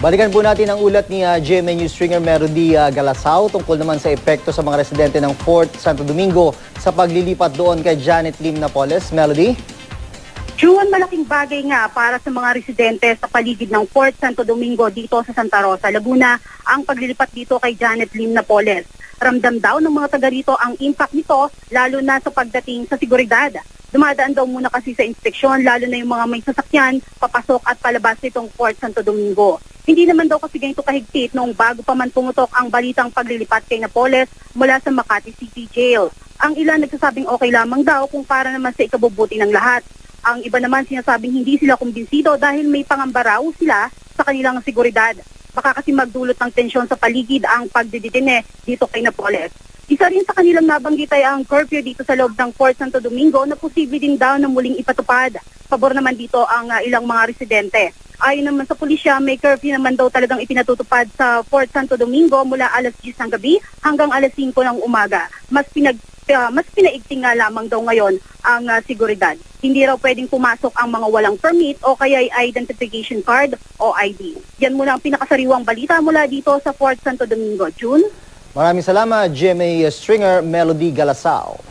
Balikan po natin ang ulat ni uh, GMA News Stringer Melody uh, Galasao tungkol naman sa epekto sa mga residente ng Fort Santo Domingo sa paglilipat doon kay Janet Lim Napoles. Melody? June, malaking bagay nga para sa mga residente sa paligid ng Fort Santo Domingo dito sa Santa Rosa, Laguna, ang paglilipat dito kay Janet Lim Napoles. Ramdam daw ng mga taga rito ang impact nito, lalo na sa pagdating sa seguridad. Dumadaan daw muna kasi sa inspeksyon, lalo na yung mga may sasakyan, papasok at palabas nitong Fort Santo Domingo. Hindi naman daw kasi ganito kahigpit noong bago pa man pumutok ang balitang paglilipat kay Napoles mula sa Makati City Jail. Ang ilan nagsasabing okay lamang daw kung para naman sa ikabubuti ng lahat. Ang iba naman sinasabing hindi sila kumbinsido dahil may pangamba raw sila sa kanilang seguridad. Baka kasi magdulot ng tensyon sa paligid ang pagdiditine dito kay Napoles. Isa rin sa kanilang nabanggit ay ang curfew dito sa loob ng Fort Santo Domingo na posible din daw na muling ipatupad. Pabor naman dito ang ah, ilang mga residente. Ayon naman sa pulisya, may curfew naman daw talagang ipinatutupad sa Fort Santo Domingo mula alas 10 ng gabi hanggang alas 5 ng umaga. Mas pinag ah, mas pinaigting nga lamang daw ngayon ang ah, seguridad. Hindi raw pwedeng pumasok ang mga walang permit o kaya ay identification card o ID. Yan muna ang pinakasariwang balita mula dito sa Fort Santo Domingo. June? Maraming salamat, GMA Stringer Melody Galasao.